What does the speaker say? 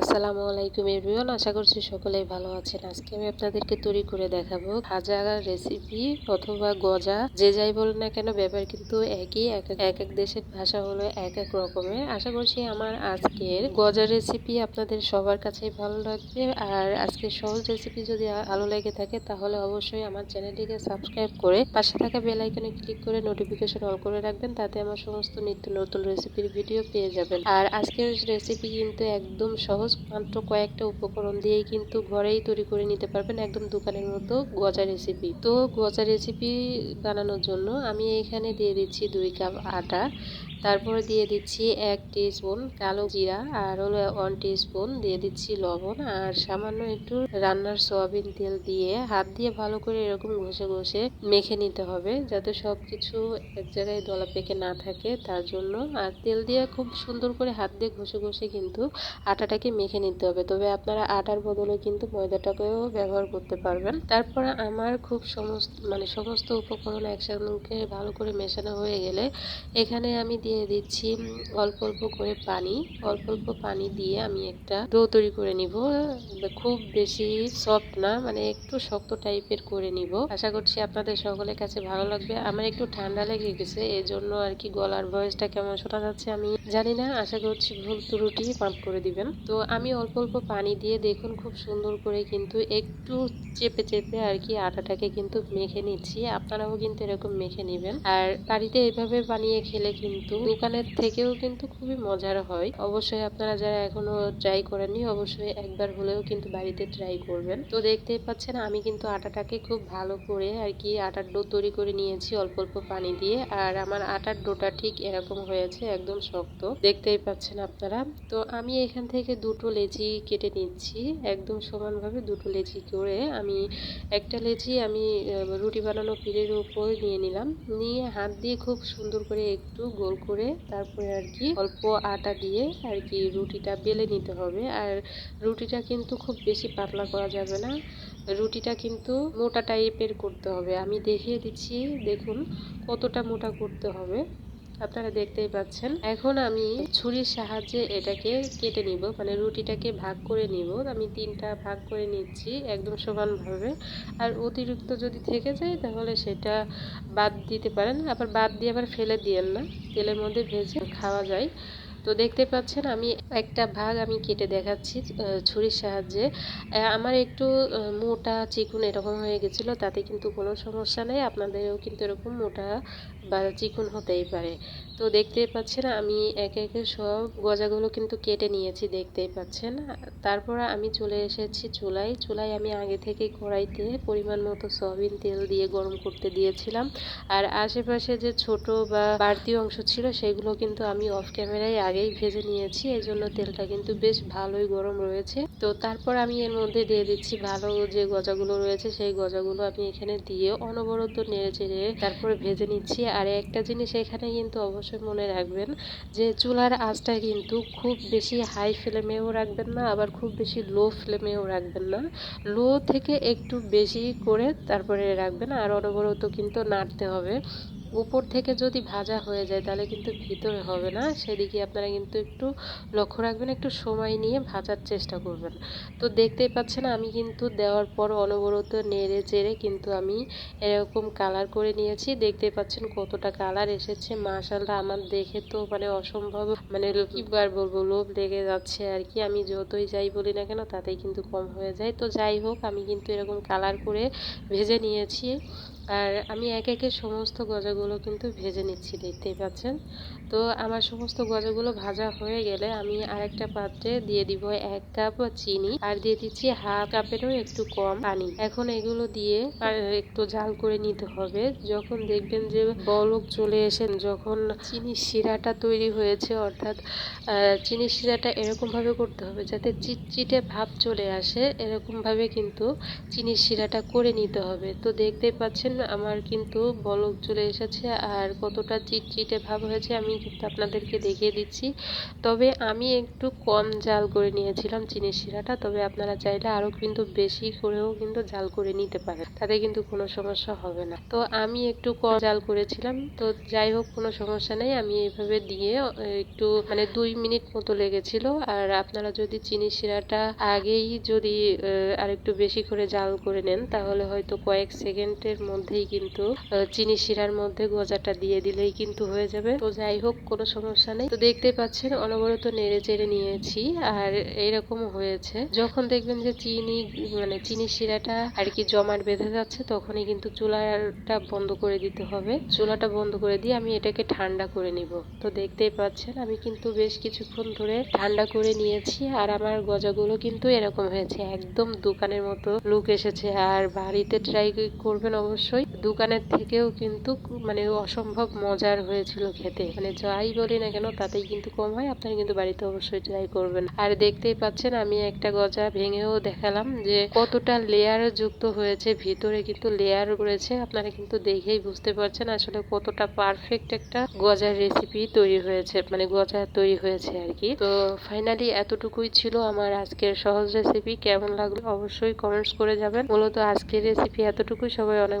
আসসালামু আলাইকুম এভরিওয়ান, আশা করছি সকলেই ভালো আছেন। আজকে আমি আপনাদেরকে তৈরি করে দেখাবো ভাজা রেসিপি অথবা গজা, যে যাই বলেন না কেন, ব্যাপার কিন্তু একই, এক এক দেশের ভাষা হলো এক এক রকমের। আশা করছি আমার আজকের গজা রেসিপি আপনাদের সবার কাছেই ভালো লাগবে। আর আজকের সহজ রেসিপি যদি ভালো লেগে থাকে, তাহলে অবশ্যই আমার চ্যানেলটিকে সাবস্ক্রাইব করে পাশে থাকা বেল আইকনে ক্লিক করে নোটিফিকেশন অন করে রাখবেন, তাতে আমার সমস্ত নিত্য নতুন রেসিপির ভিডিও পেয়ে যাবেন। আর আজকের রেসিপি কিন্তু একদম সহজ মাত্র কয়েকটা উপকরণ দিয়েই কিন্তু ঘরেই তৈরি করে নিতে পারবেন একদম দোকানের মতো গজা রেসিপি তো গজা রেসিপি বানানোর জন্য আমি এখানে দিয়ে দিচ্ছি দুই কাপ আটা তারপরে দিয়ে দিচ্ছি এক স্পুন কালো জিরা আর হলো ওয়ান স্পুন দিয়ে দিচ্ছি লবণ আর সামান্য একটু রান্নার সয়াবিন তেল দিয়ে হাত দিয়ে ভালো করে এরকম ঘষে ঘষে মেখে নিতে হবে যাতে সব কিছু এক জায়গায় দলা পেকে না থাকে তার জন্য। আর তেল দিয়ে খুব সুন্দর করে হাত দিয়ে ঘষে ঘষে কিন্তু আটাটাকে মেখে নিতে হবে। তবে আপনারা আটার বদলে কিন্তু ময়দাটাকেও ব্যবহার করতে পারবেন। তারপর আমার খুব সমস্ত মানে সমস্ত উপকরণ একসঙ্গে ভালো করে মেশানো হয়ে গেলে এখানে আমি দিয়ে দিচ্ছি অল্প অল্প করে পানি। অল্প অল্প পানি দিয়ে আমি একটা ডো তৈরি করে নিব। খুব বেশি সফট না মানে একটু শক্ত টাইপের করে নিব। আশা করছি আপনাদের সকলের কাছে ভালো লাগবে। আমার একটু ঠান্ডা লেগে গেছে এই জন্য আর কি গলার ভয়েসটা কেমন শোনা যাচ্ছে আমি জানি না। আশা করছি ভুল ত্রুটি মাফ করে দিবেন। তো আমি অল্প অল্প পানি দিয়ে দেখুন খুব সুন্দর করে কিন্তু একটু চেপে চেপে আর কি আটাটাকে কিন্তু মেখে নিচ্ছি। আপনারাও কিন্তু এরকম মেখে নেবেন। আর বাড়িতে এভাবে বানিয়ে খেলে কিন্তু দোকানের থেকেও কিন্তু খুবই মজার হয়। অবশ্যই আপনারা যারা এখনও ট্রাই করেননি, অবশ্যই একবার হলেও কিন্তু বাড়িতে ট্রাই করবেন। তো দেখতেই পাচ্ছেন, আমি কিন্তু আটাটাকে খুব ভালো করে আর কি আটার ডো তৈরি করে নিয়েছি অল্প অল্প পানি দিয়ে। আর আমার আটার ডোটা ঠিক এরকম হয়েছে, একদম শক্ত। দেখতেই পাচ্ছেন আপনারা? তো আমি এখান থেকে দুটো লেচি কেটে নিচ্ছি। একদম সমানভাবে দুটো লেচি করে আমি একটা লেচি আমি রুটি বানানো পিড়ের উপর নিয়ে নিলাম। নিয়ে হাত দিয়ে খুব সুন্দর করে একটু গোল করে তারপরে আর কি অল্প আটা দিয়ে আর কি রুটিটা বেলে নিতে হবে। আর রুটিটা কিন্তু খুব বেশি পাতলা করা যাবে না। রুটিটা কিন্তু মোটা টাইপের করতে হবে। আমি দেখিয়ে দিচ্ছি, দেখুন কতটা মোটা করতে হবে। আপনারা দেখতেই পাচ্ছেন। এখন আমি ছুরির সাহায্যে এটাকে কেটে নিব মানে রুটিটাকে ভাগ করে নিব। আমি তিনটা ভাগ করে নিচ্ছি একদম সমানভাবে। আর অতিরিক্ত যদি থেকে যায়, তাহলে সেটা বাদ দিতে পারেন। আবার বাদ দিয়ে আবার ফেলে দিয়েন না। তেলের মধ্যে ভেজে খাওয়া যায়। তো দেখতে পাচ্ছেন আমি একটা ভাগ আমি কেটে দেখাচ্ছি ছুরির সাহায্যে। আমার একটু মোটা চিকুন এরকম হয়ে গেছিল, তাতে কিন্তু কোনো সমস্যা নেই, আপনাদেরও কিন্তু এরকম মোটা বা চিকুন হতেই পারে। তো দেখতেই পাচ্ছেন, আমি একে একে সব গজাগুলো কিন্তু কেটে নিয়েছি, দেখতেই পাচ্ছেন। তারপর আমি চলে এসেছি চুলায়। চুলায় আমি আগে থেকে কড়াইতে পরিমাণ মতো সয়াবিন তেল দিয়ে গরম করতে দিয়েছিলাম। আর আশেপাশে যে ছোট বা বাড়তি অংশ ছিল, সেগুলো কিন্তু আমি অফ ক্যামেরায় আগেই ভেজে নিয়েছি। এই জন্য তেলটা কিন্তু বেশ ভালোই গরম রয়েছে। তো তারপর আমি এর মধ্যে দিয়ে দিচ্ছি ভালো যে গজাগুলো রয়েছে, সেই গজাগুলো আমি এখানে দিয়ে অনবরত নেড়ে চেড়ে তারপরে ভেজে নিচ্ছি। আর একটা জিনিস এখানে কিন্তু অবশ্যই মনে রাখবেন যে চুলার আঁচটা কিন্তু খুব বেশি হাই ফ্লেমেও রাখবেন না, আবার খুব বেশি লো ফ্লেমেও রাখবেন না। লো থেকে একটু বেশি করে তারপরে রাখবেন, আর অনবরত কিন্তু নাড়তে হবে। উপর থেকে যদি ভাজা হয়ে যায়, তাহলে কিন্তু ভিতরে হবে না। সেদিকে আপনারা কিন্তু একটু লক্ষ্য রাখবেন, একটু সময় নিয়ে ভাজার চেষ্টা করবেন। তো দেখতেই পাচ্ছেন, আমি কিন্তু দেওয়ার পর অনবরত নেড়ে চেড়ে কিন্তু আমি এরকম কালার করে নিয়েছি। দেখতে পাচ্ছেন কতটা কালার এসেছে। মাশালটা আমার দেখে তো মানে অসম্ভব মানে কিবার বলব, লোভ লেগে যাচ্ছে আর কি। আমি যতই যাই বলি না কেন, তাতেই কিন্তু কম হয়ে যায়। তো যাই হোক, আমি কিন্তু এরকম কালার করে ভেজে নিয়েছি। আর আমি এক একে সমস্ত গজাগুলো কিন্তু ভেজে নিচ্ছি, দেখতেই পাচ্ছেন। তো আমার সমস্ত গজাগুলো ভাজা হয়ে গেলে আমি আরেকটা পাত্রে দিয়ে দিব এক কাপ চিনি আর দিয়ে দিচ্ছি হাফ কাপেরও একটু কম পানি। এখন এগুলো দিয়ে একটু জাল করে নিতে হবে। যখন দেখবেন যে বলক চলে এসেন যখন চিনির শিরাটা তৈরি হয়েছে, অর্থাৎ চিনির শিরাটা এরকমভাবে করতে হবে যাতে চিটচিটে ভাব চলে আসে, এরকমভাবে কিন্তু চিনির শিরাটা করে নিতে হবে। তো দেখতেই পাচ্ছেন আমার কিন্তু বলক চলে এসেছে আর কতটা চিটচিটে ভাব হয়েছে আমি কিন্তু আপনাদেরকে দেখিয়ে দিচ্ছি। তবে আমি একটু কম জাল করে নিয়েছিলাম চিনির শিরাটা, তবে আপনারা চাইলে আরও কিন্তু বেশি করেও কিন্তু জাল করে নিতে পারেন, তাতে কিন্তু কোনো সমস্যা হবে না। তো আমি একটু কম জাল করেছিলাম, তো যাই হোক কোনো সমস্যা নেই, আমি এইভাবে দিয়ে একটু মানে দুই মিনিট মতো লেগেছিল। আর আপনারা যদি চিনি শিরাটা আগেই যদি আর একটু বেশি করে জাল করে নেন, তাহলে হয়তো কয়েক সেকেন্ডের মধ্যেই কিন্তু চিনি শিরার মধ্যে গজাটা দিয়ে দিলেই কিন্তু হয়ে যাবে। তো যাই হোক, কোনো সমস্যা নেই। তো দেখতে পাচ্ছেন, অনবরত নেড়ে চেড়ে নিয়েছি আর এরকম হয়েছে। যখন দেখবেন যে চিনি মানে চিনি শিরাটা আর কি জমাট বেঁধে যাচ্ছে, তখনই কিন্তু চুলাটা বন্ধ করে দিতে হবে। চুলাটা বন্ধ করে দিয়ে আমি এটাকে ঠান্ডা করে নিব। তো দেখতেই পাচ্ছেন, আমি কিন্তু বেশ কিছুক্ষণ ধরে ঠান্ডা করে নিয়েছি আর আমার গজাগুলো কিন্তু এরকম হয়েছে। একদম দোকানের মতো লুক এসেছে। আর বাড়িতে ট্রাই করবেন অবশ্যই। দোকানের থেকেও কিন্তু মানে অসম্ভব মজার হয়েছিল খেতে। মানে যাই বলি না কেন, তাতেই কিন্তু কম হয়, আপনারা কিন্তু বাড়িতে অবশ্যই ট্রাই করবেন। আর দেখতেই পাচ্ছেন, আমি একটা গজা ভেঙেও দেখালাম যে কতটা লেয়ার যুক্ত হয়েছে, ভিতরে কিন্তু লেয়ার করেছে আপনারা কিন্তু দেখেই বুঝতে পারছেন আসলে কতটা পারফেক্ট একটা গজার রেসিপি তৈরি হয়েছে মানে গজা তৈরি হয়েছে আর কি। তো ফাইনালি এতটুকুই ছিল আমার আজকের সহজ রেসিপি কেমন লাগল অবশ্যই কমেন্টস করে যাবেন মূলত আজকের রেসিপি এতটুকুই। সবাই অনেক